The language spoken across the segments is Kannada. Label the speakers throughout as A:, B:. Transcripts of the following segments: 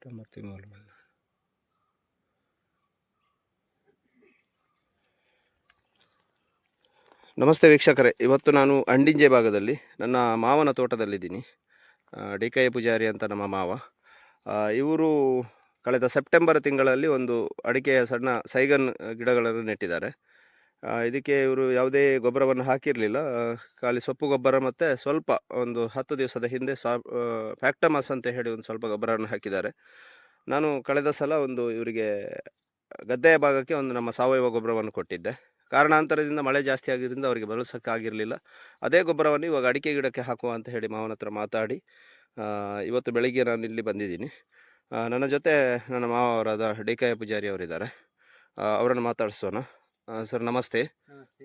A: ಸೆಪ್ಟೆಂಬರ್ ತಿಂಗಳು ನಮಸ್ತೆ ವೀಕ್ಷಕರೇ, ಇವತ್ತು ನಾನು ಅಂಡಿಂಜೆ ಭಾಗದಲ್ಲಿ, ನನ್ನ ಮಾವನ ತೋಟದಲ್ಲಿದ್ದೀನಿ. ಡಿ ಕೈ ಪೂಜಾರಿ ಅಂತ ನಮ್ಮ ಮಾವ. ಇವರು ಕಳೆದ ಸೆಪ್ಟೆಂಬರ್ ತಿಂಗಳಲ್ಲಿ ಒಂದು ಅಡಿಕೆಯ ಸಣ್ಣ ಸೈಗನ್ ಗಿಡಗಳನ್ನು ನೆಟ್ಟಿದ್ದಾರೆ. ಇದಕ್ಕೆ ಇವರು ಯಾವುದೇ ಗೊಬ್ಬರವನ್ನು ಹಾಕಿರಲಿಲ್ಲ. ಖಾಲಿ ಸೊಪ್ಪು ಗೊಬ್ಬರ ಮತ್ತು ಸ್ವಲ್ಪ ಒಂದು ಹತ್ತು ದಿವಸದ ಹಿಂದೆ ಸಾ ಫ್ಯಾಕ್ಟಮಸ್ ಅಂತ ಹೇಳಿ ಒಂದು ಸ್ವಲ್ಪ ಗೊಬ್ಬರವನ್ನು ಹಾಕಿದ್ದಾರೆ. ನಾನು ಕಳೆದ ಸಲ ಒಂದು ಇವರಿಗೆ ಗದ್ದೆಯ ಭಾಗಕ್ಕೆ ಒಂದು ನಮ್ಮ ಸಾವಯವ ಗೊಬ್ಬರವನ್ನು ಕೊಟ್ಟಿದ್ದೆ. ಕಾರಣಾಂತರದಿಂದ ಮಳೆ ಜಾಸ್ತಿ ಆಗಿದ್ದರಿಂದ ಅವರಿಗೆ ಬಳಸೋಕ್ಕಾಗಿರಲಿಲ್ಲ. ಅದೇ ಗೊಬ್ಬರವನ್ನು ಇವಾಗ ಅಡಿಕೆ ಗಿಡಕ್ಕೆ ಹಾಕುವ ಅಂತ ಹೇಳಿ ಮಾವನ ಹತ್ರ ಮಾತಾಡಿ ಇವತ್ತು ಬೆಳಿಗ್ಗೆ ನಾನು ಇಲ್ಲಿ ಬಂದಿದ್ದೀನಿ. ನನ್ನ ಜೊತೆ ನನ್ನ ಮಾವವರಾದ ಡಿ ಕೆ ಪೂಜಾರಿ ಅವರಿದ್ದಾರೆ. ಅವರನ್ನು ಮಾತಾಡಿಸೋಣ. ಸರ್ ನಮಸ್ತೆ.
B: ನಮಸ್ತೆ.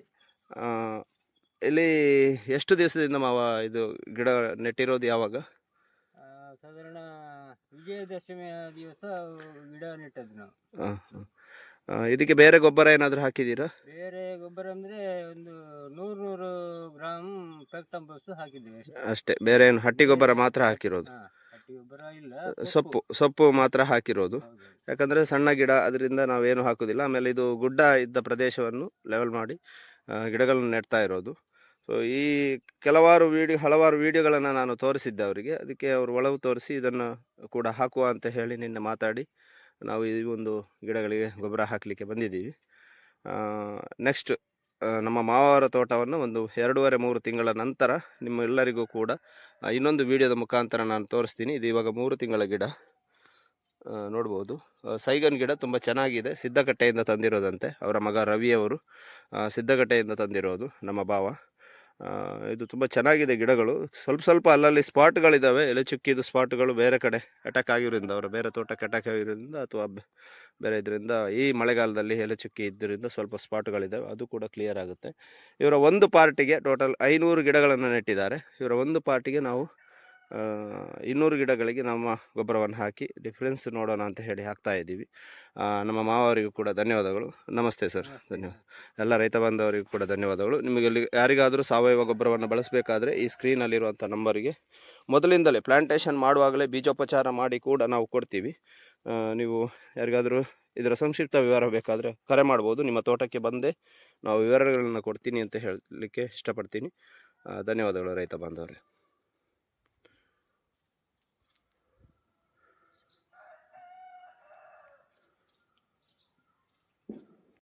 A: ಆ, ಇಲ್ಲಿ ಎಷ್ಟು ದಿವಸದಿಂದ ಮಾವ ಇದು ಗಿಡ ನೆಟ್ಟಿರೋದು ಯಾವಾಗ?
B: ಆ, ಸಾಧಾರಣ ವಿಜಯದಶಮಿಯ ದಿವಸ ಗಿಡ ನೆಟ್ಟದ್ದು ನಾವು.
A: ಆ, ಆ. ಆ, ಇದಕ್ಕೆ ಬೇರೆ ಗೊಬ್ಬರ ಏನಾದರೂ ಹಾಕಿದ್ದೀರಾ?
B: ಬೇರೆ ಗೊಬ್ಬರ ಅಂದ್ರೆ ಒಂದು ನೂರು ನೂರು ಗ್ರಾಮ್ ಪೆಕ್ಟಂಬಸ್ ಹಾಕಿದ್ದೀವಿ ಅಷ್ಟೇ.
A: ಅಷ್ಟೇ. ಬೇರೆ ಏನು ಹಟ್ಟಿ ಗೊಬ್ಬರ ಮಾತ್ರ ಹಾಕಿರೋದು?
B: ಹಾ, ಹಟ್ಟಿ ಗೊಬ್ಬರ ಇಲ್ಲ
A: ಸೊಪ್ಪು. ಸೊಪ್ಪು ಮಾತ್ರ ಹಾಕಿರೋದು?
B: ಹೌದು.
A: ಯಾಕಂದರೆ ಸಣ್ಣ ಗಿಡ ಅದರಿಂದ ನಾವೇನು ಹಾಕೋದಿಲ್ಲ. ಆಮೇಲೆ ಇದು ಗುಡ್ಡ ಇದ್ದ ಪ್ರದೇಶವನ್ನು ಲೆವೆಲ್ ಮಾಡಿ ಗಿಡಗಳನ್ನು ನೆಡ್ತಾ ಇರೋದು. ಸೊ ಈ ಕೆಲವಾರು ವೀಡಿಯೋ ಹಲವಾರು ವೀಡಿಯೋಗಳನ್ನು ನಾನು ತೋರಿಸಿದ್ದೆ ಅವರಿಗೆ. ಅದಕ್ಕೆ ಅವರು ಒಳವು ತೋರಿಸಿ ಇದನ್ನು ಕೂಡ ಹಾಕುವ ಅಂತ ಹೇಳಿ ನಿನ್ನೆ ಮಾತಾಡಿ ನಾವು ಈ ಒಂದು ಗಿಡಗಳಿಗೆ ಗೊಬ್ಬರ ಹಾಕಲಿಕ್ಕೆ ಬಂದಿದ್ದೀವಿ. ನೆಕ್ಸ್ಟ್ ನಮ್ಮ ಮಾವರ ತೋಟವನ್ನು ಒಂದು ಎರಡೂವರೆ ಮೂರು ತಿಂಗಳ ನಂತರ ನಿಮ್ಮೆಲ್ಲರಿಗೂ ಕೂಡ ಇನ್ನೊಂದು ವೀಡಿಯೋದ ಮುಖಾಂತರ ನಾನು ತೋರಿಸ್ತೀನಿ. ಇದು ಇವಾಗ ಮೂರು ತಿಂಗಳ ಗಿಡ. ನೋಡ್ಬೋದು. ಸೈಗನ್ ಗಿಡ ತುಂಬ ಚೆನ್ನಾಗಿದೆ. ಸಿದ್ದಗಟ್ಟೆಯಿಂದ ತಂದಿರೋದಂತೆ. ಅವರ ಮಗ ರವಿಯವರು ಸಿದ್ಧಕಟ್ಟೆಯಿಂದ ತಂದಿರೋದು ನಮ್ಮ ಭಾವ. ಇದು ತುಂಬ ಚೆನ್ನಾಗಿದೆ ಗಿಡಗಳು. ಸ್ವಲ್ಪ ಸ್ವಲ್ಪ ಅಲ್ಲಲ್ಲಿ ಸ್ಪಾಟ್ಗಳಿದ್ದಾವೆ ಎಲೆ ಚುಕ್ಕಿದು ಸ್ಪಾಟ್ಗಳು ಬೇರೆ ಕಡೆ ಅಟ್ಯಾಕ್ ಆಗಿರೋದ್ರಿಂದ, ಅವರ ಬೇರೆ ತೋಟಕ್ಕೆ ಅಟ್ಯಾಕ್ ಆಗಿರೋದ್ರಿಂದ ಅಥವಾ ಬೇರೆ ಇದರಿಂದ, ಈ ಮಳೆಗಾಲದಲ್ಲಿ ಎಲೆ ಚುಕ್ಕಿ ಇದ್ದರಿಂದ ಸ್ವಲ್ಪ ಸ್ಪಾಟ್ಗಳಿದ್ದಾವೆ ಅದು ಕೂಡ ಕ್ಲಿಯರ್ ಆಗುತ್ತೆ. ಇವರ ಒಂದು ಪಾರ್ಟಿಗೆ ಟೋಟಲ್ ಐನೂರು ಗಿಡಗಳನ್ನು ನೆಟ್ಟಿದ್ದಾರೆ. ಇವರ ಒಂದು ಪಾರ್ಟಿಗೆ ನಾವು ಇನ್ನೂರು ಗಿಡಗಳಿಗೆ ನಮ್ಮ ಗೊಬ್ಬರವನ್ನು ಹಾಕಿ ಡಿಫ್ರೆನ್ಸ್ ನೋಡೋಣ ಅಂತ ಹೇಳಿ ಹಾಕ್ತಾ ಇದ್ದೀವಿ. ನಮ್ಮ ಮಾವರಿಗೂ ಕೂಡ ಧನ್ಯವಾದಗಳು. ನಮಸ್ತೆ ಸರ್. ಧನ್ಯವಾದ. ಎಲ್ಲ ರೈತ ಬಾಂಧವರಿಗೂ ಕೂಡ ಧನ್ಯವಾದಗಳು. ನಿಮಗೆ ಇಲ್ಲಿ ಯಾರಿಗಾದರೂ ಸಾವಯವ ಗೊಬ್ಬರವನ್ನು ಬಳಸಬೇಕಾದ್ರೆ ಈ ಸ್ಕ್ರೀನಲ್ಲಿರುವಂಥ ನಂಬರಿಗೆ ಮೊದಲಿಂದಲೇ ಪ್ಲಾಂಟೇಷನ್ ಮಾಡುವಾಗಲೇ ಬೀಜೋಪಚಾರ ಮಾಡಿ ಕೂಡ ನಾವು ಕೊಡ್ತೀವಿ. ನೀವು ಯಾರಿಗಾದರೂ ಇದರ ಸಂಕ್ಷಿಪ್ತ ವಿವರ ಬೇಕಾದರೆ ಕರೆ ಮಾಡ್ಬೋದು. ನಿಮ್ಮ ತೋಟಕ್ಕೆ ಬಂದೇ ನಾವು ವಿವರಗಳನ್ನು ಕೊಡ್ತೀನಿ ಅಂತ ಹೇಳಲಿಕ್ಕೆ ಇಷ್ಟಪಡ್ತೀನಿ. ಧನ್ಯವಾದಗಳು ರೈತ ಬಾಂಧವರೇ